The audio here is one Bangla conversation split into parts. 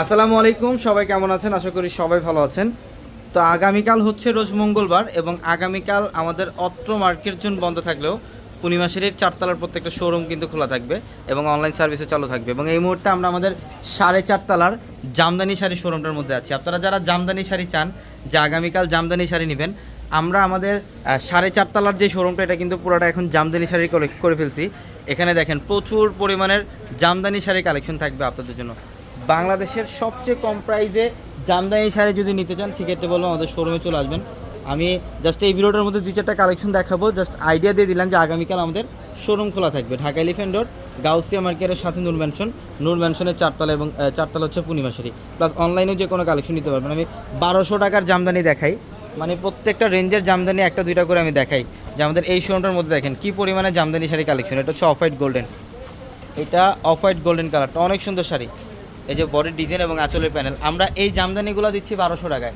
আসসালামু আলাইকুম, সবাই কেমন আছেন? আশা করি সবাই ভালো আছেন। তো আগামীকাল হচ্ছে রোজ মঙ্গলবার এবং আগামীকাল আমাদের অত্র মার্কেট জোন বন্ধ থাকলেও পূর্ণিমাসের চারতলার প্রত্যেকটা শোরুম কিন্তু খোলা থাকবে এবং অনলাইন সার্ভিসও চালু থাকবে এবং এই মুহূর্তে আমরা আমাদের সাড়ে চারতলার জামদানি শাড়ি শোরুমটার মধ্যে আছি। আপনারা যারা জামদানি শাড়ি চান, যে আগামীকাল জামদানি শাড়ি নেবেন, আমরা আমাদের সাড়ে চারতলার যে শোরুমটা এটা কিন্তু পুরোটা এখন জামদানি শাড়ি করে করে ফেলছি। এখানে দেখেন প্রচুর পরিমাণের জামদানি শাড়ি কালেকশন থাকবে আপনাদের জন্য। বাংলাদেশের সবচেয়ে কম প্রাইসে জামদানি শাড়ি যদি নিতে চান, সেক্ষেত্রে বলব আমাদের শোরুমে চলে আসবেন। আমি জাস্ট এই ভিডিওটার মধ্যে দুই চারটা কালেকশন দেখাবো। জাস্ট আইডিয়া দিয়ে দিলাম যে আগামীকাল আমাদের শোরুম খোলা থাকবে। ঢাকা এলিফেন্ট রোড গাউসিয়া মার্কেটের সাথে নূর ম্যানশন নূর ম্যানশনের চারতলা এবং চারতলা হচ্ছে পূর্ণিমা শাড়ি। প্লাস অনলাইনেও যে কোনো কালেকশন নিতে পারবেন। আমি বারোশো টাকার জামদানি দেখাই। মানে প্রত্যেকটা রেঞ্জের জামদানি একটা দুইটা করে আমি দেখাই। যে আমাদের এই শোরুমটার মধ্যে দেখেন কী পরিমাণে জামদানি শাড়ি কালেকশন এটা হচ্ছে অফ হোয়াইট গোল্ডেন এটা অফ হোয়াইট গোল্ডেন কালারটা অনেক সুন্দর শাড়ি। এই যে বডির ডিজাইন এবং আঁচলের প্যানেল আমরা এই জামদানিগুলো দিচ্ছি বারোশো টাকায়।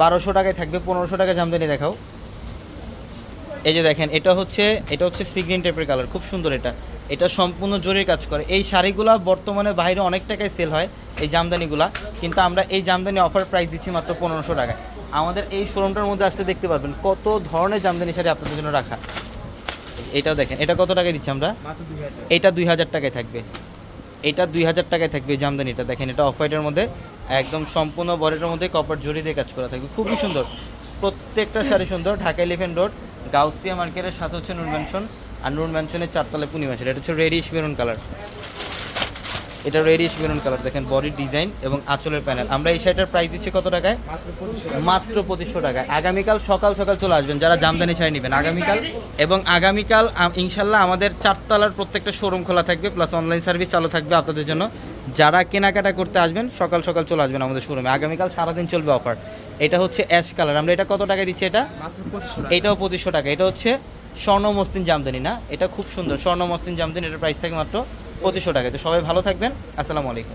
বারোশো টাকায় থাকবে পনেরোশো টাকা জামদানি দেখাও। এই যে দেখেন এটা হচ্ছে এটা হচ্ছে সিগ্রিন টাইপের কালার খুব সুন্দর এটা। এটা সম্পূর্ণ জোরের কাজ করে। এই শাড়িগুলো বর্তমানে বাইরে অনেক টাকায় সেল হয় এই জামদানিগুলা। কিন্তু আমরা এই জামদানি অফার প্রাইস দিচ্ছি মাত্র পনেরোশো টাকায়। আমাদের এই শোরুমটার মধ্যে আসতে দেখতে পারবেন কত ধরনের জামদানি শাড়ি আপনাদের জন্য রাখা। এটাও দেখেন এটা কত টাকায় দিচ্ছি আমরা? এটা দুই হাজার টাকায় থাকবে। এটা দুই হাজার টাকায় থাকবে এই জামদানিটা। দেখেন, এটা অফ হোয়াইটের মধ্যে, একদম সম্পূর্ণ বডিটার মধ্যে কপার জড়ি দিয়ে কাজ করা থাকবে। খুবই সুন্দর। প্রত্যেকটা শাড়ি সুন্দর, ঢাকা ইলেভেন রোড গাউসিয়া মার্কেটের সাথে হচ্ছে নুন ম্যানশন আর নুন ম্যানশনের চারতলায় পূর্ণিমাসের এটা হচ্ছে রেডিশ মেরুন কালার এটা রেডিশ মেরুন কালার দেখেন বডির ডিজাইন এবং আঁচলের প্যানেল আমরা এই শাড়িটার প্রাইস দিচ্ছি কত টাকায়? মাত্র পঁচিশশো টাকা টাকায়। আগামীকাল সকাল সকাল চলে আসবেন যারা জামদানি শাড়ি নেবেন। আগামীকাল এবং আগামীকাল ইনশাল্লাহ আমাদের চারতলার প্রত্যেকটা শোরুম খোলা থাকবে প্লাস অনলাইন সার্ভিস চালু থাকবে আপনাদের জন্য। যারা কেনাকাটা করতে আসবেন সকাল সকাল চলে আসবেন আমাদের শোরুমে আগামীকাল সারাদিন চলবে অফার এটা হচ্ছে অ্যাশ কালার আমরা এটা কত টাকায় দিচ্ছি এটা? টাকা। এটাও পঁচিশশো টাকা। এটা হচ্ছে স্বর্ণ মস্তিন জামদানি না? এটা খুব সুন্দর। স্বর্ণ মস্তিন জামদানি এটার প্রাইস থাকে মাত্র পঁচিশশো টাকা তো সবাই ভালো থাকবেন। আসসালামু আলাইকুম।